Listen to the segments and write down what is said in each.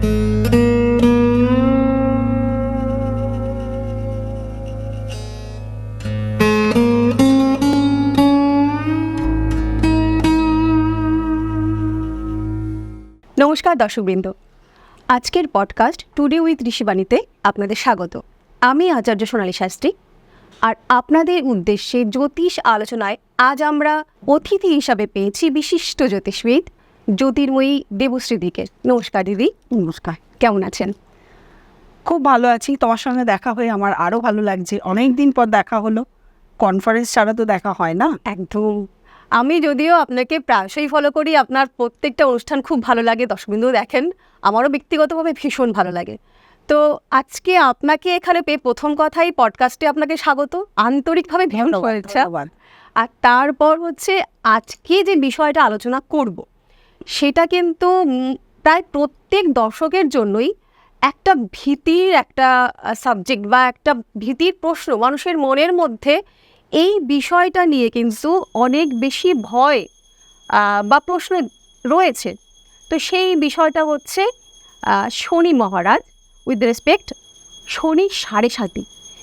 নমস্কার দর্শকবৃন্দ। আজকের পডকাস্ট টুডে উইথ ঋষিবাণীতে আপনাদের স্বাগত। আমি আচার্য সোনালী শাস্ত্রী। আর আপনাদের উদ্দেশ্যে জ্যোতিষ আলোচনায় আজ আমরা অতিথি হিসাবে পেয়েছি বিশিষ্ট জ্যোতিষবিদ জ্যোতির্ময়ী দেবশ্রীদিকে নমস্কার দিদি। নমস্কার। কেমন আছেন? খুব ভালো আছি। তোমার সঙ্গে দেখা হয়ে আমার আরও ভালো লাগছে। অনেক দিন পর দেখা হলো। কনফারেন্স ছাড়া তো দেখা হয় না। একদম। আমি যদিও আপনাকে প্রায়শই ফলো করি আপনার প্রত্যেকটা অনুষ্ঠান খুব ভালো লাগে দর্শকবৃন্দ দেখেন। আমারও ব্যক্তিগতভাবে ভীষণ ভালো লাগে। তো আজকে আপনাকে এখানে পেয়ে প্রথম কথাই পডকাস্টে আপনাকে স্বাগত। আন্তরিকভাবে ধন্যবাদ। আর তারপর হচ্ছে আজকে যে বিষয়টা আলোচনা করব সেটা কিন্তু প্রায় প্রত্যেক দর্শকের জন্যই একটা ভীতির একটা সাবজেক্ট বা একটা ভীতির প্রশ্ন, মানুষের মনের মধ্যে এই বিষয়টা নিয়ে কিন্তু অনেক বেশি ভয় বা প্রশ্ন রয়েছে। তো সেই বিষয়টা হচ্ছে শনি মহারাজ উইথ রেসপেক্ট শনি সাড়ে সাতি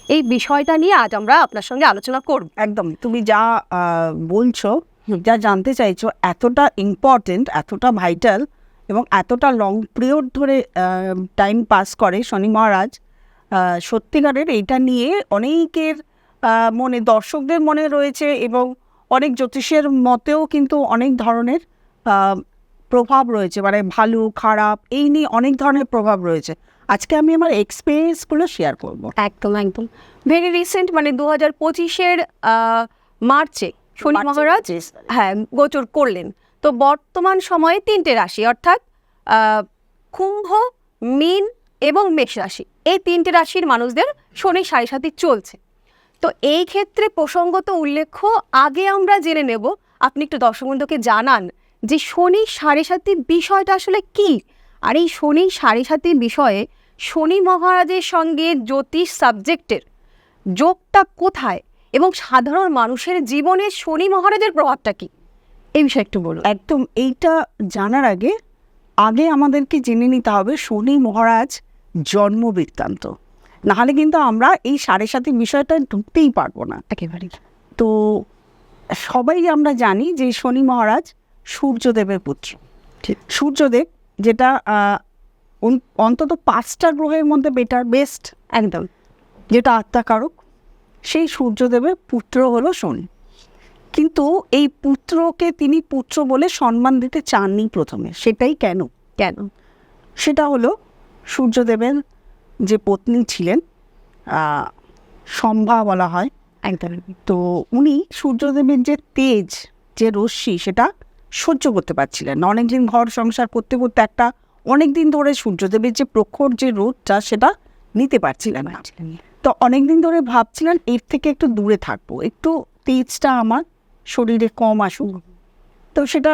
এই বিষয়টা নিয়ে আজ আমরা আপনার সঙ্গে আলোচনা করব। একদম। তুমি যা বলছো যা জানতে চাইছো, এতটা ইম্পর্টেন্ট এতটা ভাইটাল এবং এতটা লং পিরিয়ড ধরে টাইম পাস করে শনি মহারাজ সত্যিকারের এইটা নিয়ে অনেকের মনে, দর্শকদের মনে রয়েছে এবং অনেক জ্যোতিষের মতেও কিন্তু অনেক ধরনের প্রভাব রয়েছে। মানে ভালো, খারাপ এই নিয়ে অনেক ধরনের প্রভাব রয়েছে। আজকে আমি আমার এক্সপিরিয়েন্সগুলো শেয়ার করব। একদম একদম। ভেরি রিসেন্ট মানে দু হাজার পঁচিশের মার্চে শনি মহারাজ হ্যাঁ গোচর করলেন। তো বর্তমান সময়ে তিনটে রাশি অর্থাৎ কুম্ভ মীন এবং মেষ রাশি। এই তিনটে রাশির মানুষদের শনি সাড়ে সাথে চলছে। তো এই ক্ষেত্রে প্রসঙ্গত উল্লেখ্য আগে আমরা জেনে নেব আপনি একটু দর্শক বন্ধুকে জানান যে শনি সাড়ে সাতি বিষয়টা আসলে কি? আর এই শনি সাড়ে সাতি বিষয়ে শনি মহারাজের সঙ্গে জ্যোতিষ সাবজেক্টের যোগটা কোথায়? এবং সাধারণ মানুষের জীবনে শনি মহারাজের প্রভাবটা কি? এই বিষয়ে একটু বলুন। একদম এইটা জানার আগে আগে আমাদেরকে জেনে নিতে হবে শনি মহারাজ জন্ম বৃত্তান্ত নাহলে কিন্তু আমরা এই সাড়ে সাথে বিষয়টা ঢুকতেই পারব না। একেবারে তো সবাই আমরা জানি যে শনি মহারাজ সূর্যদেবের পুত্র। ঠিক। সূর্যদেব যেটা অন্তত পাঁচটা গ্রহের মধ্যে বেটার বেস্ট একদম। যেটা আত্মাকারক। সেই সূর্যদেবের পুত্র হলো শনি। কিন্তু এই পুত্রকে তিনি পুত্র বলে সম্মান দিতে চাননি প্রথমে। সেটাই কেন? কেন? সেটা হলো সূর্যদেবের যে পত্নী ছিলেন সম্ভা বলা হয়। একদম। তো উনি সূর্যদেবের যে তেজ যে রশ্মি সেটা সহ্য করতে পারছিলেন না। অনেকদিন ঘর সংসার করতে করতে একটা অনেক দিন ধরে সূর্যদেবের যে প্রখর যে রোদটা সেটা নিতে পারছিলেন না। তো অনেক দিন ধরে ভাবছিলাম এর থেকে একটু দূরে থাকব। একটু তেজটা আমার শরীরে কম আসুক। তো সেটা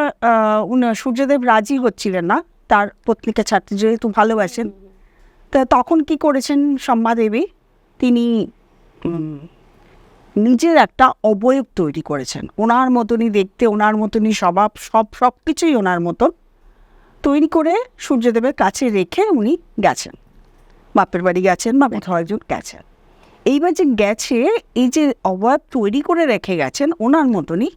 সূর্যদেব রাজি হচ্ছিলেন না। তার পত্নীকে ছাড়তে যেহেতু ভালোবাসেন। তা তখন কি করেছেন সম্মাদেবী তিনি নিজের একটা অবয়ব তৈরি করেছেন। ওনার মতনই দেখতে, ওনার মতনই স্বভাব, সব সব কিছুই ওনার মতন তৈরি করে সূর্যদেবের কাছে রেখে উনি গেছেন। বাপের বাড়ি গেছেন বা কোথাও একজন গেছেন। এইবার যে গেছে এই যে অবয়ব তৈরি করে রেখে গেছেন ওনার মতনই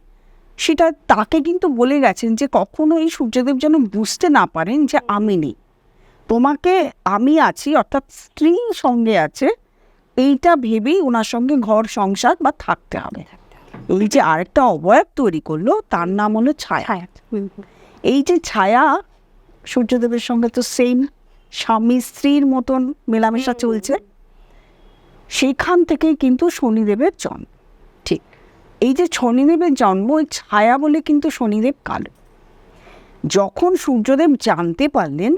সেটা তাকে কিন্তু বলে গেছেন যে কখনো এই সূর্যদেব যেন বুঝতে না পারেন যে আমি নেই। তোমাকে আমি আছি অর্থাৎ স্ত্রী সঙ্গে আছে এইটা ভেবেই ওনার সঙ্গে ঘর সংসার বা থাকতে হবে। এই যে আরেকটা অবয়ব তৈরি করল তার নাম হলো ছায়া। এই যে ছায়া সূর্যদেবের সঙ্গে তো সেম স্বামী স্ত্রীর মতন মেলামেশা চলছে। সেখান থেকেই কিন্তু শনিদেবের জন্ম। ঠিক এই যে শনিদেবের জন্ম ওই ছায়া বলে কিন্তু শনিদেব কালো। যখন সূর্যদেব জানতে পারলেন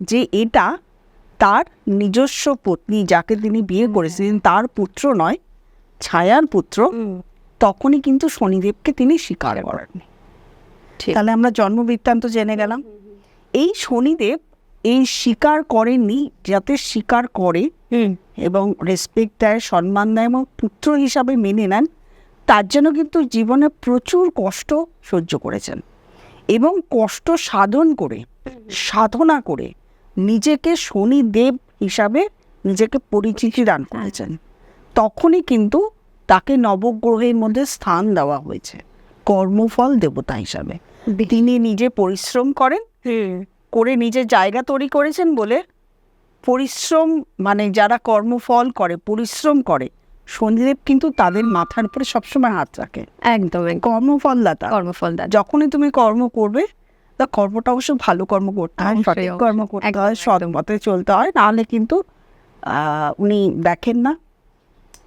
যে এটা তার নিজস্ব পত্নী যাকে তিনি বিয়ে করেছিলেন তার পুত্র নয় ছায়ার পুত্র তখনই কিন্তু শনিদেবকে তিনি স্বীকার করেন। ঠিক। তাহলে আমরা জন্ম বৃত্তান্ত জেনে গেলাম। এই শনিদেব এই স্বীকার করেননি যাতে স্বীকার করে এবং রেসপেক্ট দেয় সম্মান দেয় এবং পুত্র হিসাবে মেনে নেন তার জন্য কিন্তু জীবনে প্রচুর কষ্ট সহ্য করেছেন। এবং কষ্ট সাধন করে সাধনা করে নিজেকে শনিদেব হিসাবে নিজেকে পরিচিতি দান করেছেন। তখনই কিন্তু তাকে নবগ্রহের মধ্যে স্থান দেওয়া হয়েছে কর্মফল দেবতা হিসাবে। তিনি নিজে পরিশ্রম করেন করে নিজের জায়গা তৈরি করেছেন বলে পরিশ্রম মানে যারা কর্মফল করে পরিশ্রম করে শনিদেব কিন্তু তাদের মাথার উপরে সবসময় হাত রাখে। একদম কর্মফলদাতা। কর্মফল যখনই তুমি কর্ম করবে তা কর্মটা অবশ্য ভালো কর্ম করতে হয় সঠিক কর্ম। করতে হয় সৎ পথে চলতে হয় নাহলে কিন্তু উনি দেখেন না।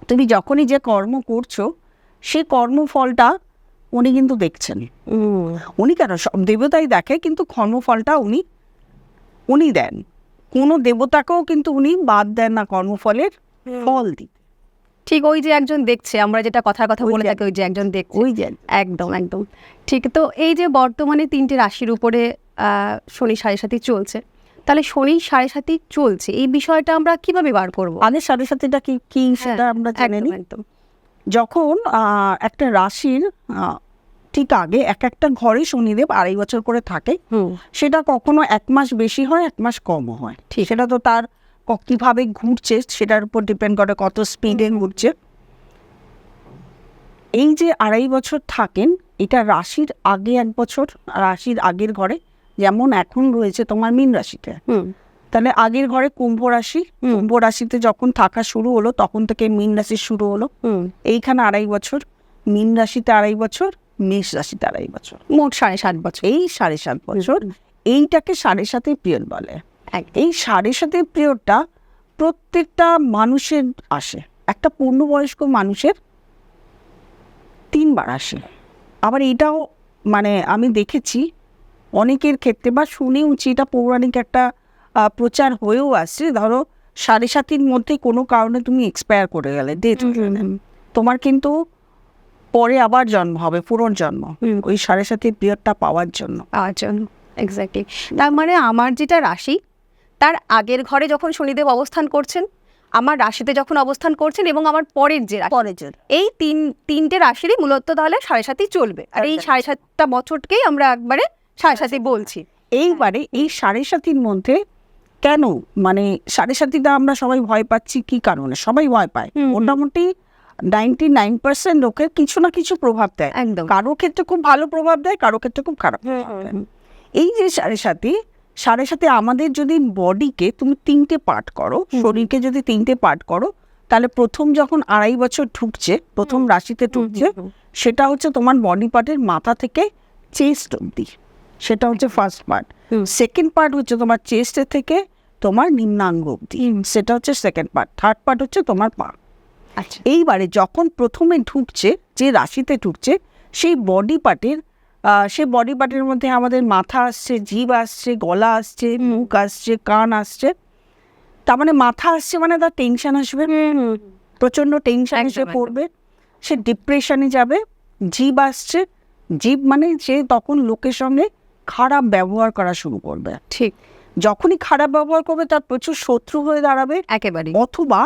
তুমি যখনই যে কর্ম করছ সে কর্মফলটা উনি কিন্তু দেখছেন। উনি কেন সব দেবতাই দেখে কিন্তু কর্মফলটা উনি উনি দেন। কোনো দেবতাকেও কিন্তু উনি বাদ দেন না কর্মফলের ফল দিতে। ঠিক ওই যে একজন দেখছে আমরা যেটা কথার কথা বলে থাকি ওই যে একজন দেখছে। ওই যে একদম একদম। ঠিক তো এই যে বর্তমানে তিনটে রাশির উপরে শনি সাড়ে সাথে চলছে। তাহলে শনি সাড়ে সাথে চলছে এই বিষয়টা আমরা কীভাবে বার করব? আগের সাথে সাথেটা কি কি সেটা আমরা জেনে হ্যাঁ, একদম। যখন একটা রাশির ঠিক আগে এক একটা ঘরে শনিদেব আড়াই বছর করে থাকে। হুম। সেটা কখনো এক মাস বেশি হয় এক মাস কমও হয়। ঠিক। সেটা তো তার কীভাবে ঘুরছে সেটার উপর ডিপেন্ড করে কত স্পিডে ঘুরছে। এই যে আড়াই বছর থাকেন এটা রাশির আগে এক বছর রাশির আগের ঘরে যেমন এখন রয়েছে তোমার মীন রাশিতে। হুম। তাহলে আগের ঘরে কুম্ভ রাশি কুম্ভ রাশিতে যখন থাকা শুরু হলো তখন থেকে মীন রাশি শুরু হলো। হুম। এইখানে আড়াই বছর মীন রাশিতে আড়াই বছর মেষ রাশিতে এই বছর। মোট সাড়ে সাত বছর। এই সাড়ে সাত বছর এইটাকে সাড়ে সাথে পিরিয়ড বলে। এই সাড়ে সাথে পিরিয়ডটা প্রত্যেকটা মানুষের আসে। একটা পূর্ণবয়স্ক মানুষের তিনবার আসে। আবার এটাও মানে আমি দেখেছি অনেকের ক্ষেত্রে বা শুনেওছি এটা পৌরাণিক একটা প্রচার হয়েও আসছে। ধরো সাড়ে সাতির মধ্যে কোনো কারণে তুমি এক্সপায়ার করে গেলে ডেথ তোমার কিন্তু পরে আবার জন্ম হবে পুনর্জন্ম। ওই সাড়ে সাতির পিরিয়ডটা পাওয়ার জন্য। পাওয়ার জন্য এক্স্যাক্টলি তার মানে আমার যেটা রাশি তার আগের ঘরে যখন শনিদেব অবস্থান করছেন আমার রাশিতে যখন অবস্থান করছেন এবং আমার পরের যে পরের জন্য এই তিন তিনটে রাশিরই মূলত তাহলে সাড়ে সাতই চলবে। আর এই সাড়ে সাতটা বছরকেই আমরা একবারে সাড়ে সাতই বলছি। এইবারে এই সাড়ে সাতির মধ্যে কেন? মানে সাড়ে সাতিটা আমরা সবাই ভয় পাচ্ছি কি কারণে? সবাই ভয় পায়। মোটামুটি নাইনটি নাইন পার্সেন্ট লোকের কিছু না কিছু প্রভাব দেয়। একদম। কারও ক্ষেত্রে খুব ভালো প্রভাব দেয় কারও ক্ষেত্রে খুব খারাপ এই যে সাড়ে সাথে সাড়ে সাথে আমাদের যদি বডিকে তুমি তিনটে পার্ট করো শরীরকে যদি তিনটে পার্ট করো তাহলে প্রথম যখন আড়াই বছর ঢুকছে প্রথম রাশিতে ঢুকছে সেটা হচ্ছে তোমার বডি পার্টের মাথা থেকে চেস্ট অব্দি সেটা হচ্ছে ফার্স্ট পার্ট সেকেন্ড পার্ট হচ্ছে তোমার চেস্টের থেকে তোমার নিম্নাঙ্গ অব্দি সেটা হচ্ছে সেকেন্ড পার্ট থার্ড পার্ট হচ্ছে তোমার পা। আচ্ছা। এইবারে যখন প্রথমে ঢুকছে যে রাশিতে ঢুকছে সেই বডি পার্টের সেই বডি পার্টের মধ্যে আমাদের মাথা আসছে জিভ আসছে গলা আসছে মুখ আসছে কান আসছে। তার মানে মাথা আসছে মানে তার টেনশন আসবে। প্রচণ্ড টেনশন এসে পড়বে। সে ডিপ্রেশনে যাবে জীব আসছে। জীব মানে সে তখন লোকের সঙ্গে খারাপ ব্যবহার করা শুরু করবে। ঠিক। যখনই খারাপ ব্যবহার করবে তার প্রচুর শত্রু হয়ে দাঁড়াবে। একেবারে অথবা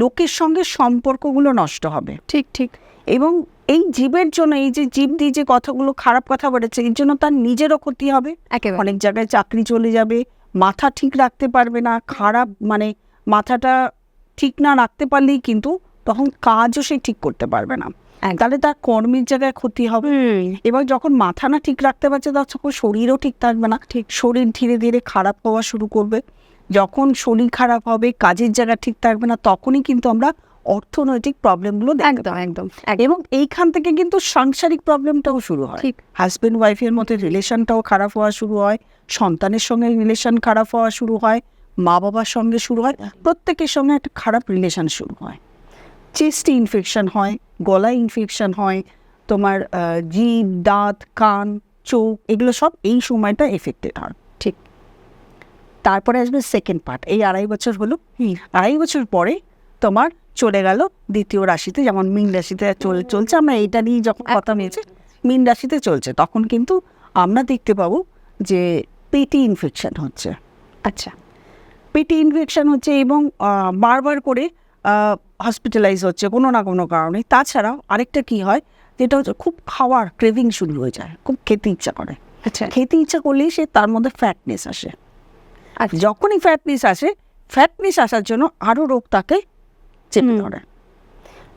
লোকের সঙ্গে সম্পর্কগুলো নষ্ট হবে। ঠিক ঠিক। এবং এই জীবের জন্য এই যে জীব দিয়ে যে কথাগুলো খারাপ কথা বলেছে এর জন্য তার নিজেরও ক্ষতি হবে। অনেক জায়গায় চাকরি চলে যাবে মাথা ঠিক রাখতে পারবে না খারাপ মানে মাথাটা ঠিক না রাখতে পারলেই কিন্তু তখন কাজও সে ঠিক করতে পারবে না। তাহলে তার কর্মের জায়গায় ক্ষতি হবে। এবার যখন মাথা না ঠিক রাখতে পারছে তখন শরীরও ঠিক থাকবে না। ঠিক। শরীর ধীরে ধীরে খারাপ হওয়া শুরু করবে। যখন শরীর খারাপ হবে কাজের জায়গা ঠিক থাকবে না তখনই কিন্তু আমরা অর্থনৈতিক প্রবলেমগুলো একদম একদম এবং এইখান থেকে কিন্তু সাংসারিক প্রবলেমটাও শুরু হয়। ঠিক। হাজব্যান্ড ওয়াইফের মধ্যে রিলেশনটাও খারাপ হওয়া শুরু হয় সন্তানের সঙ্গে রিলেশন খারাপ হওয়া শুরু হয় মা বাবার সঙ্গে শুরু হয় প্রত্যেকের সঙ্গে একটা খারাপ রিলেশন শুরু হয়। চেস্টে ইনফেকশন হয় গলায় ইনফেকশন হয় তোমার জিভ দাঁত কান চোখ এগুলো সব এই সময়টা এফেক্টেড হয়। তারপরে আসবে সেকেন্ড পার্ট এই আড়াই বছর হলো আড়াই বছর পরে তোমার চলে গেল দ্বিতীয় রাশিতে যেমন মীন রাশিতে চল চলছে। আমরা এইটা নিয়ে যখন কথা বলছি মীন রাশিতে চলছে। তখন কিন্তু আমরা দেখতে পাবো যে পেটি ইনফেকশন হচ্ছে। আচ্ছা। পেটি ইনফেকশন হচ্ছে এবং বারবার করে হসপিটালাইজ হচ্ছে কোনো না কোনো কারণে। তাছাড়াও আরেকটা কি হয় যেটা হচ্ছে খুব খাওয়ার ক্রেভিং শুরু হয়ে যায় খুব খেতে ইচ্ছা করে। আচ্ছা। খেতে ইচ্ছা করলেই সে তার মধ্যে ফ্যাটনেস আসে। আচ্ছা। যখনই ফ্যাটনেস আসে ফ্যাটনেস আসার জন্য আরও রোগ তাকে চেপে ধরে।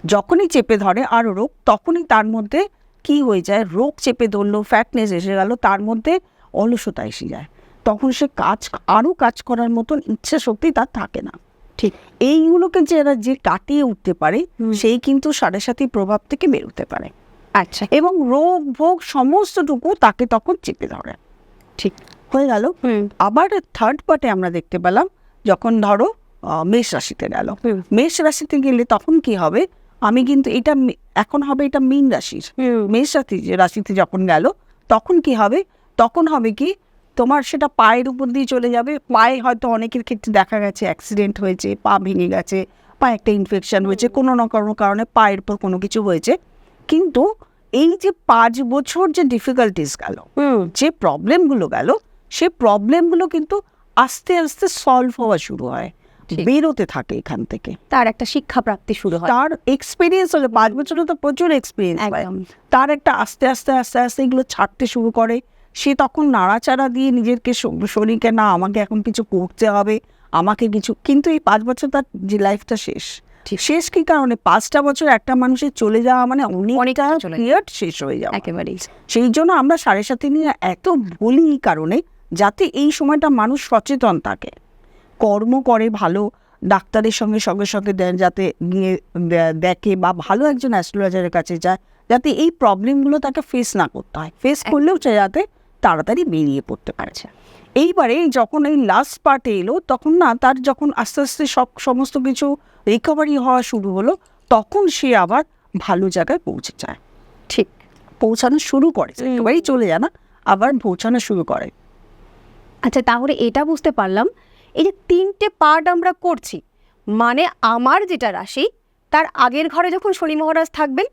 যখনই চেপে ধরে আরও রোগ তখনই তার মধ্যে কি হয়ে যায়? রোগ চেপে ধরলো ফ্যাটনেস এসে গেল তার মধ্যে অলসতা এসে যায়। তখন সে কাজ আরও কাজ করার মতন ইচ্ছা শক্তি তার থাকে না। ঠিক। এইগুলোকে যারা যে কাটিয়ে উঠতে পারে সেই কিন্তু সাড়ে সাথী প্রভাব থেকে বেরোতে পারে। আচ্ছা। এবং রোগ ভোগ সমস্তটুকু তাকে তখন চেপে ধরে। ঠিক। হয়ে গেল। আবার থার্ড পার্টে আমরা দেখতে পেলাম যখন ধরো মেষ রাশিতে গেল। মেষ রাশিতে গেলে তখন কি হবে? আমি কিন্তু এটা এখন হবে এটা মীন রাশির। মেষ রাশি রাশিতে যখন গেল তখন কি হবে? তখন হবে কি তোমার সেটা পায়ের উপর দিয়ে চলে যাবে। পায়ে হয়তো অনেকের ক্ষেত্রে দেখা গেছে অ্যাক্সিডেন্ট হয়েছে পা ভেঙে গেছে পা একটা ইনফেকশন হয়েছে কোনো না কোনো কারণে পায়ের উপর কোনো কিছু হয়েছে। কিন্তু এই যে পাঁচ বছর যে ডিফিকাল্টিস গেল যে প্রবলেমগুলো গেল সে প্রবলেমগুলো কিন্তু আস্তে আস্তে সলভ হওয়া শুরু হয় বেরোতে থাকে এখান থেকে। তার একটা শিক্ষা প্রাপ্তি শুরু হয়। তার এক্সপিরিয়েন্স হলে পাঁচ বছরে তো প্রচুর এক্সপিরিয়েন্স তার একটা আস্তে আস্তে আস্তে আস্তে এগুলো ছাড়তে শুরু করে। সে তখন নাড়াচাড়া দিয়ে নিজেকে শ- শরীরকে না আমাকে এখন কিছু করতে হবে আমাকে কিছু কিন্তু এই পাঁচ বছর তার যে লাইফটা শেষ। শেষ কি কারণে? পাঁচটা বছর একটা মানুষের চলে যাওয়া মানে অনেকটা। পিরিয়ড শেষ হয়ে যাওয়া। একেবারেই। সেই জন্য আমরা সাড়ে সাথে নিয়ে এত বলি কারণে যাতে এই সময়টা মানুষ সচেতন থাকে। কর্ম করে ভালো ডাক্তারের সঙ্গে সঙ্গে সঙ্গে দেন যাতে গিয়ে দেখে বা ভালো একজন অ্যাস্ট্রোলজারের কাছে যায় যাতে এই প্রবলেমগুলো তাকে ফেস না করতে হয়। ফেস করলেও সে যাতে তাড়াতাড়ি বেরিয়ে পড়তে পারে আচ্ছা এইবারে যখন এই লাস্ট পার্টে এলো তখন না তার যখন আস্তে আস্তে সব সমস্ত কিছু রিকভারি হওয়া শুরু হলো তখন সে আবার ভালো জায়গায় পৌঁছে যায়। ঠিক। পৌঁছানো শুরু করে। হুম। একেবারেই চলে যায় না আবার পৌঁছানো শুরু করে। আচ্ছা তাহলে এটা বুঝতে পারলাম। এই যে তিনটে পার্ট আমরা করছি মানে আমার যেটা রাশি তার আগের ঘরে যখন শনি মহারাজ থাকবেন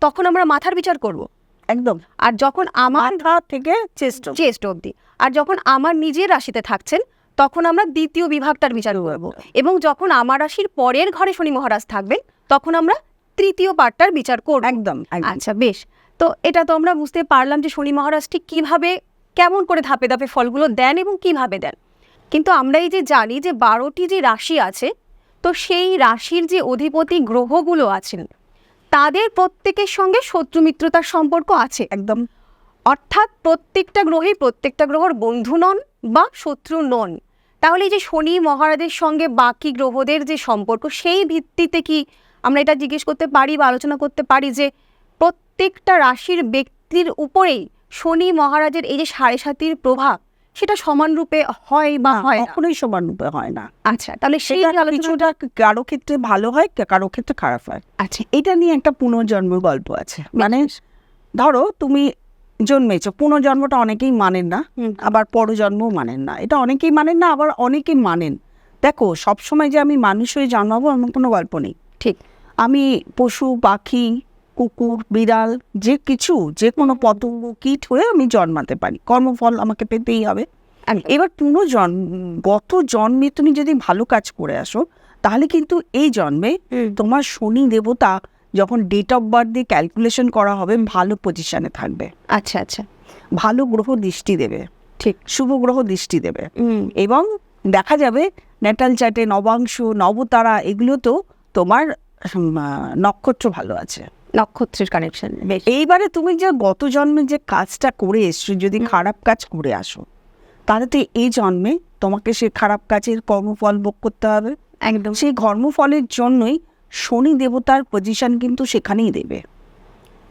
তখন আমরা মাথার বিচার করব। একদম। আর যখন আমার থেকে চেষ্ট চেস্ট অবধি। আর যখন আমার নিজের রাশিতে থাকছেন তখন আমরা দ্বিতীয় বিভাগটার বিচার করব। এবং যখন আমার রাশির পরের ঘরে শনি মহারাজ থাকবেন তখন আমরা তৃতীয় পার্টটার বিচার করব। একদম একদম। আচ্ছা বেশ। তো এটা তো আমরা বুঝতে পারলাম যে শনি মহারাজ ঠিক কীভাবে কেমন করে ধাপে ধাপে ফলগুলো দেন এবং কীভাবে দেন? কিন্তু আমরা এই যে জানি যে বারোটি যে রাশি আছে, তো সেই রাশির যে অধিপতি গ্রহগুলো আছেন, তাদের প্রত্যেকের সঙ্গে শত্রু মিত্রতার সম্পর্ক আছে একদম। অর্থাৎ প্রত্যেকটা গ্রহেই প্রত্যেকটা গ্রহর বন্ধু নন বা শত্রু নন। তাহলে এই যে শনি মহারাজের সঙ্গে বাকি গ্রহদের যে সম্পর্ক, সেই ভিত্তিতে কি আমরা এটা জিজ্ঞেস করতে পারি বা আলোচনা করতে পারি যে প্রত্যেকটা রাশির ব্যক্তির উপরেই শনি মহারাজের এই যে সাড়ে সাতির প্রভাব সেটা সমানরূপে হয় বা হয়? কখনোই সমান রূপে হয় না। আচ্ছা তাহলে সেই কিছুটা কারও ক্ষেত্রে ভালো হয় কারও ক্ষেত্রে খারাপ হয়। আচ্ছা। এটা নিয়ে একটা পুনর্জন্ম গল্প আছে। মানে ধরো তুমি জন্মেছো পুনর্জন্মটা অনেকেই মানেন না। আবার পরজন্মও মানেন না। এটা অনেকেই মানেন না আবার অনেকেই মানেন। দেখো সবসময় যে আমি মানুষ হয়ে জন্মাবো এমন কোনো গল্প নেই। ঠিক। আমি পশু পাখি কুকুর বিড়াল যে কিছু যে কোনো পতঙ্গ কীট হয়ে আমি জন্মাতে পারি। কর্মফল আমাকে পেতেই হবে। এবার পুনর্জন্ম গত জন্মে তুমি যদি ভালো কাজ করে আসো তাহলে কিন্তু এই জন্মে তোমার শনি দেবতা যখন ডেট অফ বার্থ দিয়ে ক্যালকুলেশন করা হবে ভালো পজিশনে থাকবে। আচ্ছা আচ্ছা। ভালো গ্রহ দৃষ্টি দেবে। ঠিক। শুভ গ্রহ দৃষ্টি দেবে। এবং দেখা যাবে ন্যাটাল চার্টে নবাংশ নবতারা এগুলো তো তোমার নক্ষত্র ভালো আছে। নক্ষত্রের কানেকশন এইবারে তুমি যে গত জন্মে যে কাজটা করে এসছো যদি খারাপ কাজ করে আসো তাহলে তো এই জন্মে তোমাকে সে খারাপ কাজের কর্মফল ভোগ করতে হবে। একদম। সেই কর্মফলের জন্যই শনি দেবতার পজিশন কিন্তু সেখানেই দেবে।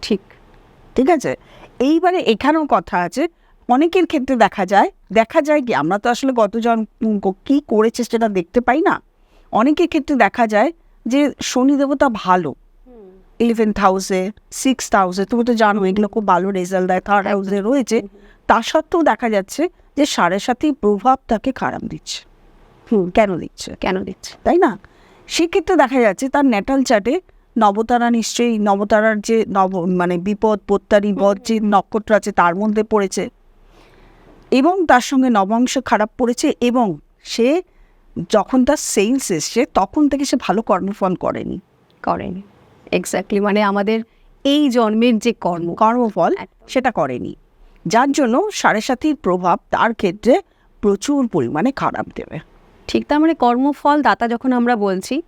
ঠিক। ঠিক আছে? এইবারে এখানেও কথা আছে। অনেকের ক্ষেত্রে দেখা যায় দেখা যায় কি আমরা তো আসলে গত গতজন কি করেছে সেটা দেখতে পাই না। অনেকের ক্ষেত্রে দেখা যায় যে শনি দেবতা ভালো। ইলেভেন্থ হাউসে সিক্স হাউসে তুমি তো জানো এগুলো খুব ভালো রেজাল্ট দেয় থার্ড হাউসে রয়েছে। তা সত্ত্বেও দেখা যাচ্ছে যে সাড়ে সাথে প্রভাব তাকে খারাপ দিচ্ছে। হুম কেন দিচ্ছে? কেন দিচ্ছে? তাই না? সেক্ষেত্রে দেখা যাচ্ছে তার ন্যাটাল চার্টে নবতারা নিশ্চয়ই নবতারার যে নব মানে বিপদ পত্তারি বধ যে নক্ষত্র আছে তার মধ্যে পড়েছে। এবং তার সঙ্গে নবাংশ খারাপ পড়েছে এবং সে যখন তার সেলস এসছে তখন থেকে সে ভালো কর্মফল করেনি। করেনি। এক্স্যাক্টলি মানে আমাদের এই জন্মের যে কর্ম, কর্মফল সেটা করেনি। যার জন্য সাড়ে সাতির প্রভাব তার ক্ষেত্রে প্রচুর পরিমাণে খারাপ দেবে। ঠিক তার মানে কর্মফল, দাতা যখন আমরা বলছি,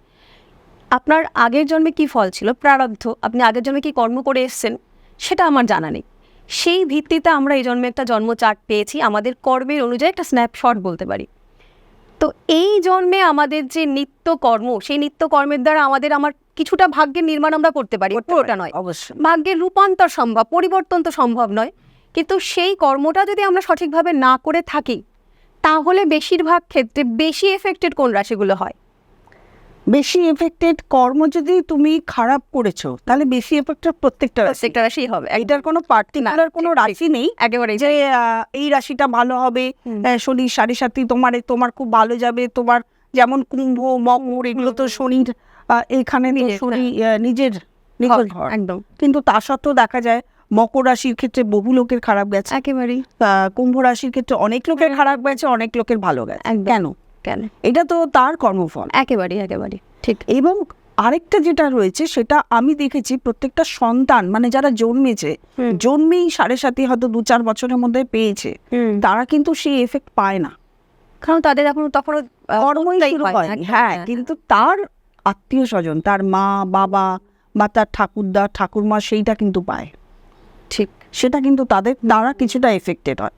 আপনার আগের জন্মে কি ফল ছিল? প্রারব্ধ। আপনি আগের জন্মে কি কর্ম করে এসছেন? সেটা আমার জানা নেই। সেই ভিত্তিতে আমরা এই জন্মে একটা জন্ম চার্ট পেয়েছি। আমাদের কর্মের অনুযায়ী একটা স্ন্যাপশট বলতে পারি। তো এই জন্মে আমাদের যে নিত্য কর্ম সেই নিত্য কর্মের দ্বারা আমাদের আমার কিছুটা ভাগ্যের নির্মাণ আমরা করতে পারি। পুরোটা নয়। অবশ্যই। ভাগ্যের রূপান্তর সম্ভব পরিবর্তন তো সম্ভব নয়। কিন্তু সেই কর্মটা যদি আমরা সঠিকভাবে না করে থাকি তাহলে বেশিরভাগ ক্ষেত্রে বেশি এফেক্টেড কোন রাশিগুলো হয়? বেশি এফেক্টেড কর্ম যদি তুমি খারাপ করেছ তাহলে বেশি এফেক্টেড প্রত্যেকটা প্রত্যেকটা রাশি হবে। এটার কোনো পার্টিকুলার কোনো। রাশি নেই। একেবারে যে এই রাশিটা ভালো হবে। আহ, শনি সাড়ে সাথী তোমার তোমার খুব ভালো যাবে তোমার যেমন কুম্ভ মকর এগুলো তো শনির এখানে শনি নিজের নিজের একদম। কিন্তু তা সত্ত্বেও দেখা যায় মকর রাশির ক্ষেত্রে বহু লোকের খারাপ গেছে। একেবারেই। কুম্ভ রাশির ক্ষেত্রে অনেক লোকের খারাপ গেছে অনেক লোকের ভালো গেছে। কেন? কেন? এটা তো তার কর্মফল। একেবারেই একেবারে ঠিক। এবং আরেকটা যেটা রয়েছে সেটা আমি দেখেছি প্রত্যেকটা সন্তান মানে যারা জন্মেছে জন্মেই সাড়ে সাথে হয়তো দু চার বছরের মধ্যে পেয়েছে তারা কিন্তু সেই এফেক্ট পায় না। কারণ তাদের এখন তখন কর্মই শুরু হয়নি। হ্যাঁ কিন্তু তার আত্মীয় স্বজন তার মা বাবা বা তার ঠাকুরদা ঠাকুরমা সেইটা কিন্তু পায়। ঠিক। সেটা কিন্তু তাদের দ্বারা কিছুটা এফেক্টেড হয়।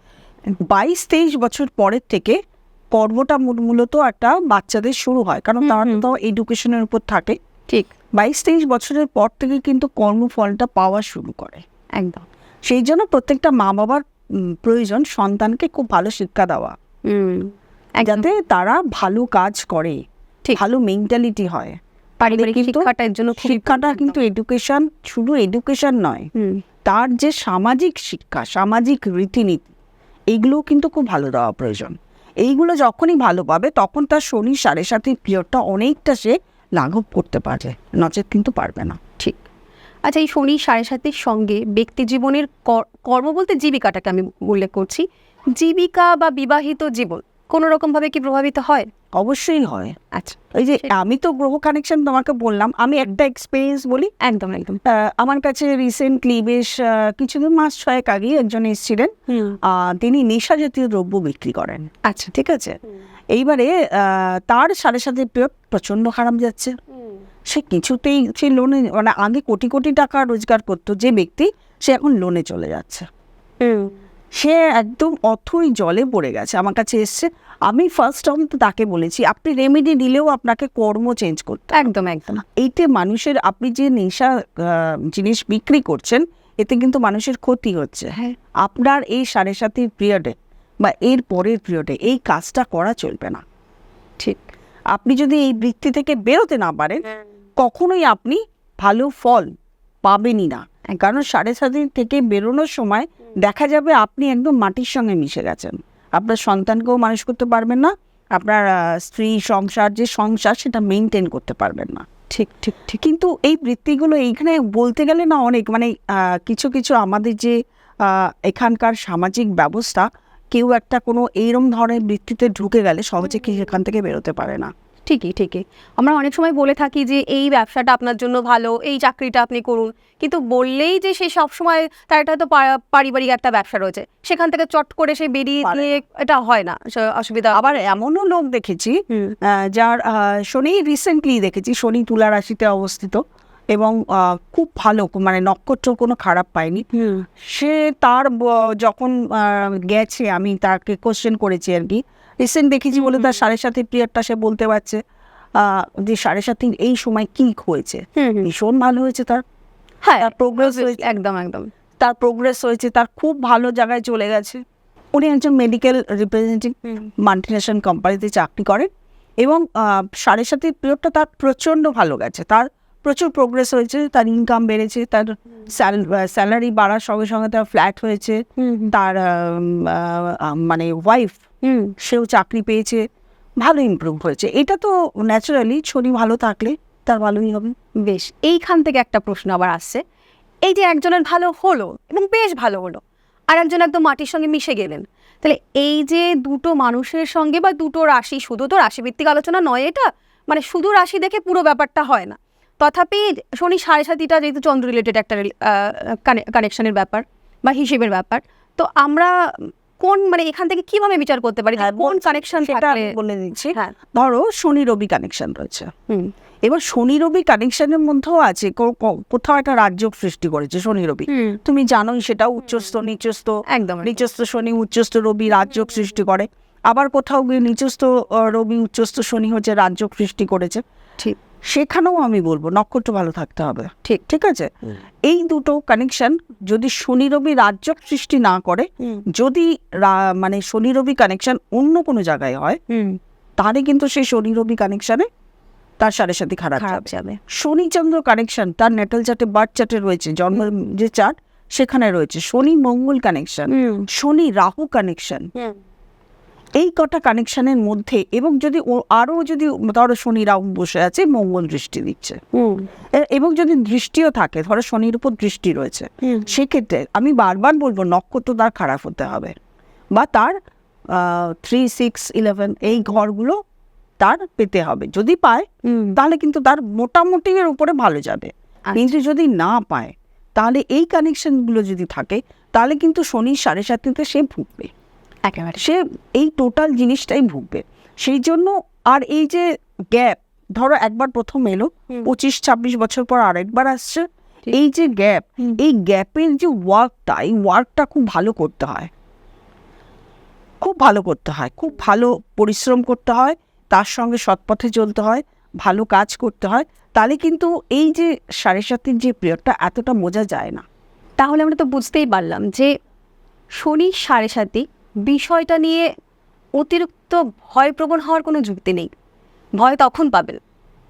বাইশ তেইশ বছর পরের থেকে মূল- মূলত একটা বাচ্চাদের শুরু হয়। কারণ তারা তো এডুকেশনের উপর থাকে। ঠিক। বাইশ তেইশ বছরের পর থেকে কিন্তু কর্মফলটা পাওয়া শুরু করে। একদম। সেই জন্য প্রত্যেকটা মা বাবার প্রয়োজন সন্তানকে খুব ভালো শিক্ষা দেওয়া। যাতে তারা ভালো কাজ করে ঠিক। ভালো মেন্টালিটি হয়। শিক্ষাটা জন্য শিক্ষাটা কিন্তু এডুকেশন শুধু এডুকেশন নয় তার যে সামাজিক শিক্ষা সামাজিক রীতিনীতি এইগুলোও কিন্তু খুব ভালো দেওয়া প্রয়োজন। এইগুলো যখনই ভালো পাবে তখন তার শনি সাড়ে সাথে পিরিয়ডটা অনেকটা সে লাঘব করতে পারে নচেত কিন্তু পারবে না। ঠিক। আচ্ছা এই শনি সাড়ে সাতের সঙ্গে ব্যক্তি জীবনের কর- কর্ম বলতে জীবিকাটাকে আমি উল্লেখ করছি। জীবিকা বা বিবাহিত জীবন কোনো রকমভাবে কি প্রভাবিত হয়? অবশ্যই হয়। আচ্ছা। ওই যে আমি তো গ্রহ কানেকশন তোমাকে বললাম আমি একটা এক্সপিরিয়েন্স বলি। একদম একদম। আমার কাছে রিসেন্টলি বেশ কিছুদিন মাস ছয়েক আগে একজন এসেছিলেন। তিনি নেশা জাতীয় দ্রব্য বিক্রি করেন। আচ্ছা। ঠিক আছে? এইবারে তার সাথে সাথে প্রচণ্ড খারাপ যাচ্ছে। সে কিছুতেই সে লোনে মানে আগে কোটি কোটি টাকা রোজগার করতো যে ব্যক্তি সে এখন লোনে চলে যাচ্ছে। সে একদম অথই জলে পড়ে গেছে। আমার কাছে এসছে আমি ফার্স্ট টাইম তো তাকে বলেছি আপনি রেমেডি নিলেও আপনাকে কর্ম চেঞ্জ করতে একদম একদম। এইতে মানুষের আপনি যে নেশা জিনিস বিক্রি করছেন এতে কিন্তু মানুষের ক্ষতি হচ্ছে। হ্যাঁ। আপনার এই সাড়ে সাতির পিরিয়ডে বা এর পরের পিরিয়ডে এই কাজটা করা চলবে না। ঠিক। আপনি যদি এই বৃত্তি থেকে বেরোতে না পারেন কখনোই আপনি ভালো ফল পাবেনই না। কারণ সাড়ে সাতির থেকে বেরোনোর সময় দেখা যাবে আপনি একদম মাটির সঙ্গে মিশে গেছেন। আপনার সন্তানকেও মানুষ করতে পারবেন না আপনার স্ত্রী সংসার যে সংসার সেটা মেনটেন করতে পারবেন না। ঠিক ঠিক ঠিক। কিন্তু এই বৃত্তিগুলো এইখানে বলতে গেলে না অনেক মানে কিছু কিছু আমাদের যে এখানকার সামাজিক ব্যবস্থা কেউ একটা কোনো এইরম ধরনের বৃত্তিতে ঢুকে গেলে সহজে কি সেখান থেকে বেরোতে পারে না। ঠিকই ঠিকই। আমরা অনেক সময় বলে থাকি যে এই ব্যবসাটা আপনার জন্য ভালো এই চাকরিটা আপনি করুন। কিন্তু বললেই যে সে সবসময় তার একটা তো পারিবারিক একটা ব্যবসা রয়েছে। সেখান থেকে চট করে সে বেরিয়ে এটা হয় না অসুবিধা। আবার এমনও লোক দেখেছি যার শনি রিসেন্টলি দেখেছি শনি তুলা রাশিতে অবস্থিত এবং খুব ভালো মানে নক্ষত্র কোনো খারাপ পায়নি। সে তার যখন গেছে আমি তাকে কোশ্চেন করেছি আর কি রিসেন্ট দেখেছি বলে তার সাড়ে সাথে পিরিয়ডটা সে বলতে পারছে যে সাড়ে সাথে এই সময় কি হয়েছে। ভীষণ ভালো হয়েছে তার। হ্যাঁ প্রোগ্রেস হয়েছে। একদম একদম। তার প্রোগ্রেস হয়েছে তার খুব ভালো জায়গায় চলে গেছে। উনি একজন মেডিকেল রিপ্রেজেন্টেটিভ মাল্টিনেশনাল কোম্পানিতে চাকরি করেন এবং সাড়ে সাথে পিরিয়ডটা তার প্রচণ্ড ভালো গেছে। তার প্রচুর প্রোগ্রেস হয়েছে তার ইনকাম বেড়েছে তার স্যালারি বাড়ার সঙ্গে সঙ্গে তার ফ্ল্যাট হয়েছে। তার মানে ওয়াইফ সেও চাকরি পেয়েছে, ভালো ইমপ্রুভ হয়েছে। এটা তো ন্যাচারালি শনি ভালো থাকলে তার ভালোই হবে। বেশ, এইখান থেকে একটা প্রশ্ন আবার আসছে। এই যে একজনের ভালো হলো এবং বেশ ভালো হলো আর একজন একদম মাটির সঙ্গে মিশে গেলেন। তাহলে এই যে দুটো মানুষের সঙ্গে বা দুটো রাশি, শুধু তো রাশিভিত্তিক আলোচনা নয় এটা মানে শুধু রাশি দেখে পুরো ব্যাপারটা হয় না। তথাপি শনি সাড়ে সাতিটা যেহেতু চন্দ্র রিলেটেড একটা কানেকশনের ব্যাপার বা হিসেবের ব্যাপার, তো আমরা কোন মানে এখান থেকে কীভাবে বিচার করতে পারি? হ্যাঁ, কোন কানেকশন বলে দিচ্ছি। হ্যাঁ। ধরো শনি রবি কানেকশন রয়েছে। এবার শনি রবি কানেকশনের মধ্যেও আছে কোথাও একটা রাজ্য সৃষ্টি করেছে শনি রবি। তুমি জানোই সেটা উচ্চস্থ নিচস্থ। একদম একদম। নিচস্থ শনি উচ্চস্থ রবি রাজ্য সৃষ্টি করে। আবার কোথাও গিয়ে নিচস্থ রবি উচ্চস্থ শনি হচ্ছে রাজ্য সৃষ্টি করেছে। ঠিক। সেখানেও আমি বলব নক্ষত্র ভালো থাকতে হবে। ঠিক ঠিক আছে? এই দুটো কানেকশন যদি শনি রবি রাজ্য সৃষ্টি না করে যদি মানে শনি রবি কানেকশন অন্য কোনো জায়গায় হয় তাহলে কিন্তু সেই শনি রবি কানেকশনে তার সাড়ে সাথে খারাপ খারাপ যাবে। যাবে। শনি চন্দ্র কানেকশন তার নেটাল চার্টে বার্থ চার্টে রয়েছে জন্ম যে চার্ট সেখানে রয়েছে। শনি মঙ্গল কানেকশন শনি রাহু কানেকশন এই কটা কানেকশনের মধ্যে এবং যদি ও- আরও যদি ধরো শনি রাহু বসে আছে মঙ্গল দৃষ্টি দিচ্ছে। হুম। এবং যদি দৃষ্টিও থাকে ধরো শনির উপর দৃষ্টি রয়েছে সেক্ষেত্রে আমি বারবার বলব নক্ষত্র তার খারাপ হতে হবে বা তার থ্রি সিক্স ইলেভেন এই ঘরগুলো তার পেতে হবে। যদি পায় তাহলে কিন্তু তার মোটামুটি এর উপরে ভালো যাবে। আচ্ছা। কিন্তু যদি না পায় তাহলে এই কানেকশনগুলো যদি থাকে তাহলে কিন্তু শনি সাড়ে সাতটিতে সে ভুগবে। একেবারে। সে এই টোটাল জিনিসটাই ভুগবে। সেই জন্য আর এই যে গ্যাপ ধরো একবার প্রথম এলো পঁচিশ ছাব্বিশ বছর পর আরেকবার আসছে এই যে গ্যাপ এই গ্যাপের যে ওয়ার্কটা এই ওয়ার্কটা খুব ভালো করতে হয়। খুব ভালো করতে হয় খুব ভালো পরিশ্রম করতে হয় তার সঙ্গে সৎপথে চলতে হয় ভালো কাজ করতে হয় তাহলে কিন্তু এই যে সাড়ে সাতের যে পিরিয়ডটা এতটা বোঝা যায় না। তাহলে আমরা তো বুঝতেই পারলাম যে শনি সাড়ে সাতি বিষয়টা নিয়ে অতিরিক্ত ভয়প্রবণ হওয়ার কোনো যুক্তি নেই। ভয় তখন পাবেন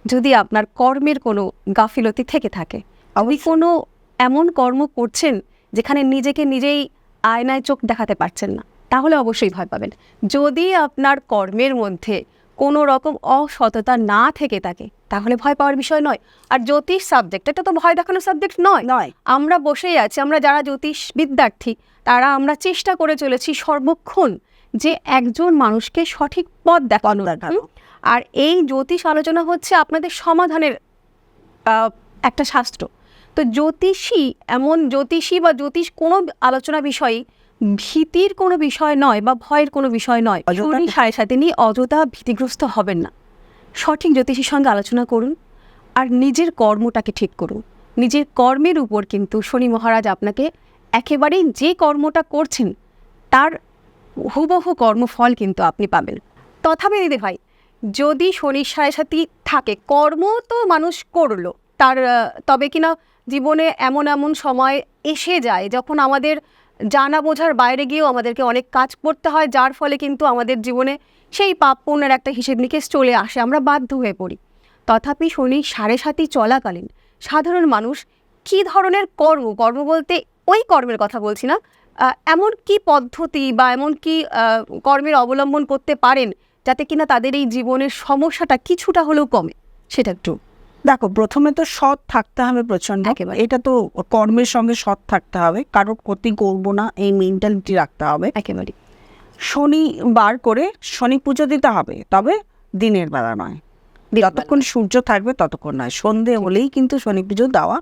যদি আপনার কর্মের কোনো গাফিলতি থেকে থাকে। আপনি কোনো এমন কর্ম করছেন যেখানে নিজেকে নিজেই আয়নায় চোখ দেখাতে পারছেন না তাহলে অবশ্যই ভয় পাবেন। যদি আপনার কর্মের মধ্যে কোনো রকম অসততা না থেকে থাকে তাহলে ভয় পাওয়ার বিষয় নয়। আর জ্যোতিষ সাবজেক্ট এটা তো ভয় দেখানোর সাবজেক্ট নয়। নয়। আমরা বসেই আছি আমরা যারা জ্যোতিষ বিদ্যার্থী তারা আমরা চেষ্টা করে চলেছি সর্বক্ষণ যে একজন মানুষকে সঠিক পথ দেখানো। দেখানো। আর এই জ্যোতিষ আলোচনা হচ্ছে আপনাদের সমাধানের একটা শাস্ত্র। তো জ্যোতিষী এমন জ্যোতিষী বা জ্যোতিষ কোনো আলোচনা বিষয়ে ভীতির কোনো বিষয় নয় বা ভয়ের কোনো বিষয় নয়। শনি সাড়ে সাথে নিয়ে অযথা ভীতিগ্রস্ত হবেন না। সঠিক জ্যোতিষীর সঙ্গে আলোচনা করুন আর নিজের কর্মটাকে ঠিক করুন। নিজের কর্মের উপর কিন্তু শনি মহারাজ আপনাকে একেবারেই যে কর্মটা করছেন, তার হুবহু কর্মফল কিন্তু আপনি পাবেন। তথাপি দিদি ভাই, যদি শনির সাথী থাকে, কর্ম তো মানুষ করল, তার তবে কিনা জীবনে এমন এমন সময় এসে যায়, যখন আমাদের জানা বোঝার বাইরে গিয়েও আমাদেরকে অনেক কাজ করতে হয়, যার ফলে কিন্তু আমাদের জীবনে সেই পাপ পুণ্যের একটা হিসেব নিকেশ চলে আসে, আমরা বাধ্য হয়ে পড়ি। তথাপি শনি সাড়ে সাতই চলাকালীন সাধারণ মানুষ কি ধরনের কর্ম? কর্ম বলতে ওই কর্মের কথা বলছি না। এমন কি পদ্ধতি বা এমন কি কর্মের অবলম্বন করতে পারেন যাতে কিনা তাদের এই জীবনের সমস্যাটা কিছুটা হলেও কমে? সেটা একটু দেখো প্রথমে তো সৎ থাকতে হবে প্রচণ্ড একেবারে। এটা তো কর্মের সঙ্গে সৎ থাকতে হবে কারোর ক্ষতি করব না এই মেন্টালিটি রাখতে হবে। একেবারে। শনি বার করে শনি পুজো দিতে হবে তবে দিনের বেলা নয়। যতক্ষণ সূর্য থাকবে ততক্ষণ নয়। সন্ধে হলেই কিন্তু শনি পুজো দেওয়া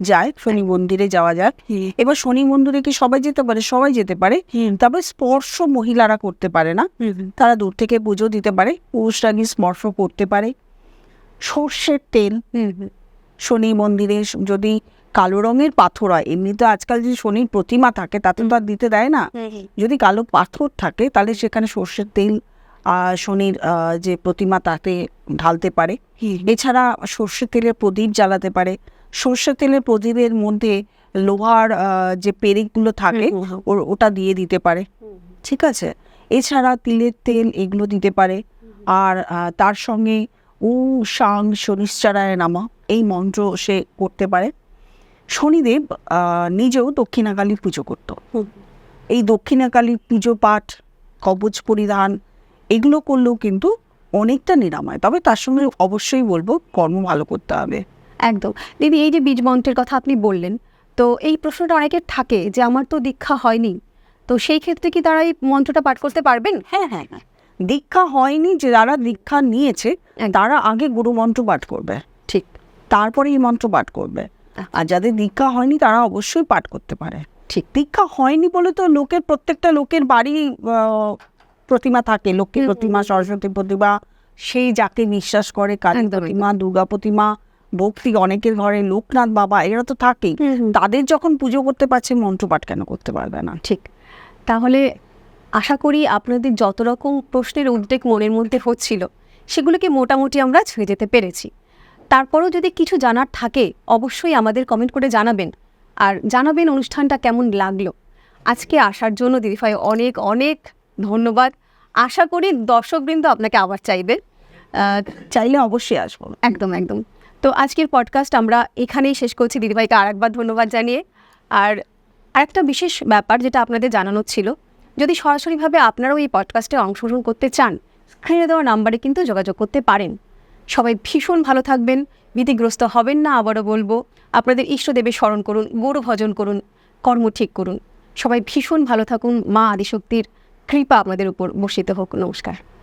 যায় শনি মন্দিরে যাওয়া যায় এবার শনি মন্দিরে কি সবাই যেতে পারে? সবাই যেতে পারে। তবে স্পর্শ মহিলারা করতে পারে না? তারা দূর থেকে পুজো দিতে পারে পুরুষরা গিয়ে স্পর্শ করতে পারে। সর্ষের তেল। শনি মন্দিরে যদি কালো রঙের পাথর হয় এমনি তো আজকাল যে শনির প্রতিমা থাকে তাতে তো আর দিতে দেয় না। যদি কালো পাথর থাকে তাহলে সেখানে সর্ষের তেল আহ, শনির যে প্রতিমা তাতে ঢালতে পারে। এছাড়া সর্ষের তেলের প্রদীপ জ্বালাতে পারে। সর্ষের তেলের প্রদীপের মধ্যে লোহার যে পেরেকগুলো থাকে ওটা দিয়ে দিতে পারে। ঠিক আছে? এছাড়া তিলের তেল এগুলো দিতে পারে। আর তার সঙ্গে উ সাং শনিশ্চারায় নামা এই মন্ত্র সে করতে পারে। শনিদেব নিজেও দক্ষিণাকালীর পুজো করত। এই দক্ষিণাকালীর পুজো পাঠ কবচ পরিধান এগুলো করলেও কিন্তু অনেকটা নিরাময়। তবে তার সঙ্গে অবশ্যই বলব কর্ম ভালো করতে হবে। একদম। দিদি এই যে বীজ মন্ত্রের কথা আপনি বললেন তো এই প্রশ্নটা অনেকের থাকে যে আমার তো দীক্ষা হয়নি তো সেই ক্ষেত্রে কি তারা এই মন্ত্রটা পাঠ করতে পারবেন? হ্যাঁ হ্যাঁ হ্যাঁ। দীক্ষা হয়নি যে যারা দীক্ষা নিয়েছে। তারা আগে গুরু মন্ত্র পাঠ করবে। ঠিক। তারপরে এই মন্ত্র পাঠ করবে। আর যাদের দীক্ষা হয়নি তারা অবশ্যই পাঠ করতে পারে। ঠিক। দীক্ষা হয়নি বলে তো লোকের প্রত্যেকটা লোকের বাড়ি প্রতিমা থাকে। লক্ষ্মী প্রতিমা সরস্বতী প্রতিমা সেই যাকে বিশ্বাস করে কালী প্রতিমা দুর্গা প্রতিমা ভক্তি অনেকের ঘরে লোকনাথ বাবা এরা তো থাকেই। তাদের যখন পুজো করতে পারছে মন্ত্রপাঠ কেন করতে পারবে না? ঠিক। তাহলে আশা করি আপনাদের যত রকম প্রশ্নের উদ্বেগ মনের মধ্যে হচ্ছিল সেগুলোকে মোটামুটি আমরা ছুঁয়ে যেতে পেরেছি। তারপরও যদি কিছু জানার থাকে অবশ্যই আমাদের কমেন্ট করে জানাবেন। আর জানাবেন অনুষ্ঠানটা কেমন লাগল। আজকে আসার জন্য দিদিভাই অনেক অনেক ধন্যবাদ। আশা করি দর্শকবৃন্দ আপনাকে আবার চাইবে। চাইলে অবশ্যই আসব। একদম একদম। তো আজকের পডকাস্ট আমরা এখানেই শেষ করছি। দিদিভাইকে আর আরেকবার ধন্যবাদ জানিয়ে। আর আরেকটা বিশেষ ব্যাপার যেটা আপনাদের জানানো ছিল, যদি সরাসরিভাবে আপনারাও এই পডকাস্টে অংশগ্রহণ করতে চান, স্ক্রিনে দেওয়া নাম্বারে কিন্তু যোগাযোগ করতে পারেন। সবাই ভীষণ ভালো থাকবেন ভীতিগ্রস্ত হবেন না আবারও বলব। আপনাদের ইষ্টদেবের স্মরণ করুন গরু ভজন করুন, কর্ম ঠিক করুন। সবাই ভীষণ ভালো থাকুন, মা আদিশক্তির কৃপা আপনাদের উপর বর্ষিত হোক। নমস্কার।